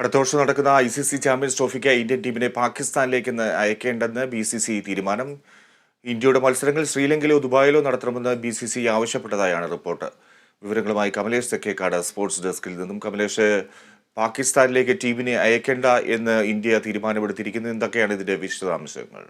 അടുത്ത വർഷം നടക്കുന്ന ഐ സി സി ചാമ്പ്യൻസ് ട്രോഫിക്ക് ഇന്ത്യൻ ടീമിനെ പാകിസ്ഥാനിലേക്ക് അയക്കേണ്ടെന്ന് ബി സി സി തീരുമാനം. ഇന്ത്യയുടെ മത്സരങ്ങൾ ശ്രീലങ്കയിലോ ദുബായിലോ നടത്തണമെന്ന് ബി സി സി ആവശ്യപ്പെട്ടതായാണ് റിപ്പോർട്ട്. വിവരങ്ങളുമായി കമലേഷ് തെക്കേക്കാട് സ്പോർട്സ് ഡെസ്കിൽ നിന്നും. കമലേഷ് പാകിസ്ഥാനിലേക്ക് ടീമിനെ അയക്കേണ്ട എന്ന് ഇന്ത്യ തീരുമാനമെടുത്തിരിക്കുന്നത് എന്തൊക്കെയാണ് ഇതിന്റെ വിശദാംശങ്ങൾ?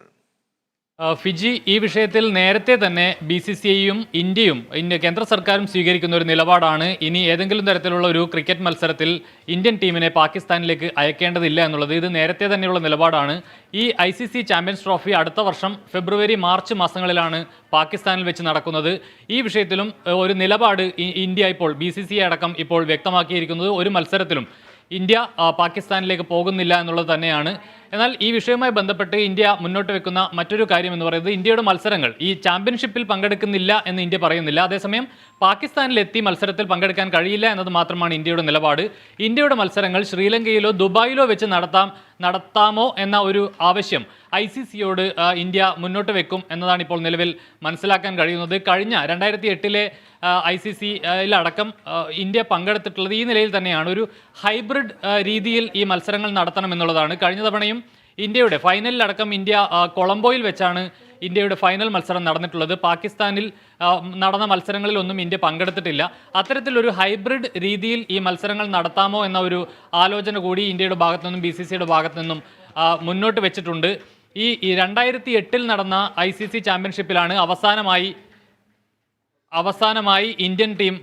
ഫിജി ഈ വിഷയത്തിൽ നേരത്തെ തന്നെ ബി സി സി ഐയും ഇന്ത്യയും ഇന്ത്യ കേന്ദ്ര സർക്കാരും സ്വീകരിക്കുന്ന ഒരു നിലപാടാണ്. ഇനി ഏതെങ്കിലും തരത്തിലുള്ള ഒരു ക്രിക്കറ്റ് മത്സരത്തിൽ ഇന്ത്യൻ ടീമിനെ പാകിസ്ഥാനിലേക്ക് അയക്കേണ്ടതില്ല എന്നുള്ളത് ഇത് നേരത്തെ തന്നെയുള്ള നിലപാടാണ്. ഈ I C C champions trophy അടുത്ത വർഷം ഫെബ്രുവരി മാർച്ച് മാസങ്ങളിലാണ് പാകിസ്ഥാനിൽ വെച്ച് നടക്കുന്നത്. ഈ വിഷയത്തിലും ഒരു നിലപാട് ഇന്ത്യ ഇപ്പോൾ ബി സി സി അടക്കം ഇപ്പോൾ വ്യക്തമാക്കിയിരിക്കുന്നത് ഒരു മത്സരത്തിലും ഇന്ത്യ പാകിസ്ഥാനിലേക്ക് പോകുന്നില്ല എന്നുള്ളത് തന്നെയാണ്. എന്നാൽ ഈ വിഷയവുമായി ബന്ധപ്പെട്ട് ഇന്ത്യ മുന്നോട്ട് വെക്കുന്ന മറ്റൊരു കാര്യം എന്ന് പറയുന്നത് ഇന്ത്യയുടെ മത്സരങ്ങൾ. ഈ ചാമ്പ്യൻഷിപ്പിൽ പങ്കെടുക്കുന്നില്ല എന്ന് ഇന്ത്യ പറയുന്നില്ല. അതേസമയം പാകിസ്ഥാനിലെത്തി മത്സരത്തിൽ പങ്കെടുക്കാൻ കഴിയില്ല എന്നത് മാത്രമാണ് ഇന്ത്യയുടെ നിലപാട്. ഇന്ത്യയുടെ മത്സരങ്ങൾ ശ്രീലങ്കയിലോ ദുബായിലോ വെച്ച് നടത്താം നടത്താമോ എന്ന ഒരു ആവശ്യം ഐ സി സിയോട് ഇന്ത്യ മുന്നോട്ട് വെക്കും എന്നതാണ് ഇപ്പോൾ നിലവിൽ മനസ്സിലാക്കാൻ കഴിയുന്നത്. കഴിഞ്ഞ രണ്ടായിരത്തി എട്ടിലെ ഐ സി സിയിലടക്കം ഇന്ത്യ പങ്കെടുത്തിട്ടുള്ളത് ഈ നിലയിൽ തന്നെയാണ്. ഒരു ഹൈബ്രിഡ് രീതിയിൽ ഈ മത്സരങ്ങൾ നടത്തണം എന്നുള്ളതാണ്. കഴിഞ്ഞ തവണയും ഇന്ത്യയുടെ ഫൈനലിലടക്കം ഇന്ത്യ കൊളംബോയിൽ വെച്ചാണ് ഇന്ത്യയുടെ ഫൈനൽ മത്സരം നടന്നിട്ടുള്ളത്. പാകിസ്ഥാനിൽ നടന്ന മത്സരങ്ങളിലൊന്നും ഇന്ത്യ പങ്കെടുത്തിട്ടില്ല. അത്തരത്തിലൊരു ഹൈബ്രിഡ് രീതിയിൽ ഈ മത്സരങ്ങൾ നടത്താമോ എന്ന ഒരു ആലോചന കൂടി ഇന്ത്യയുടെ ഭാഗത്തു നിന്നും ബി സി സിയുടെ ഭാഗത്തു നിന്നും മുന്നോട്ട് വെച്ചിട്ടുണ്ട്. ഈ രണ്ടായിരത്തി എട്ടിൽ നടന്ന ഐ സി സി ചാമ്പ്യൻഷിപ്പിലാണ് അവസാനമായി അവസാനമായി ഇന്ത്യൻ ടീം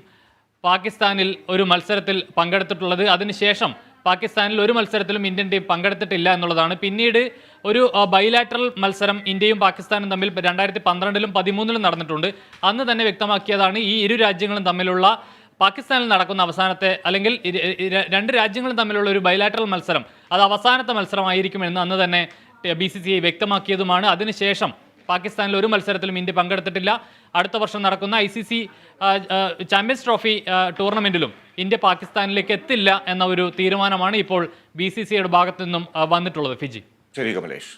പാകിസ്ഥാനിൽ ഒരു മത്സരത്തിൽ പങ്കെടുത്തിട്ടുള്ളത്. അതിനുശേഷം പാകിസ്ഥാനിൽ ഒരു മത്സരത്തിലും ഇന്ത്യൻ ടീം പങ്കെടുത്തിട്ടില്ല എന്നുള്ളതാണ്. പിന്നീട് ഒരു ബൈലാറ്ററൽ മത്സരം ഇന്ത്യയും പാകിസ്ഥാനും തമ്മിൽ രണ്ടായിരത്തി പന്ത്രണ്ടിലും പതിമൂന്നിലും നടന്നിട്ടുണ്ട്. അന്ന് തന്നെ വ്യക്തമാക്കിയതാണ് ഈ ഇരു രാജ്യങ്ങളും തമ്മിലുള്ള പാകിസ്ഥാനിൽ നടക്കുന്ന അവസാനത്തെ അല്ലെങ്കിൽ രണ്ട് രാജ്യങ്ങളും തമ്മിലുള്ള ഒരു ബൈലാറ്ററൽ മത്സരം. അത് അവസാനത്തെ മത്സരമായിരിക്കുമെന്ന് അന്ന് തന്നെ ബി സി സി വ്യക്തമാക്കിയതുമാണ്. അതിനുശേഷം പാകിസ്ഥാനിൽ ഒരു മത്സരത്തിലും ഇന്ത്യ പങ്കെടുത്തിട്ടില്ല. അടുത്ത വർഷം നടക്കുന്ന I C C champions trophy ടൂർണമെന്റിലും India പാകിസ്ഥാനിലേക്ക് എത്തില്ല എന്ന ഒരു തീരുമാനമാണ് ഇപ്പോൾ ബി സി സിയുടെ ഭാഗത്തു നിന്നും വന്നിട്ടുള്ളത്. ഫിജി. ശരി കമലേഷ്.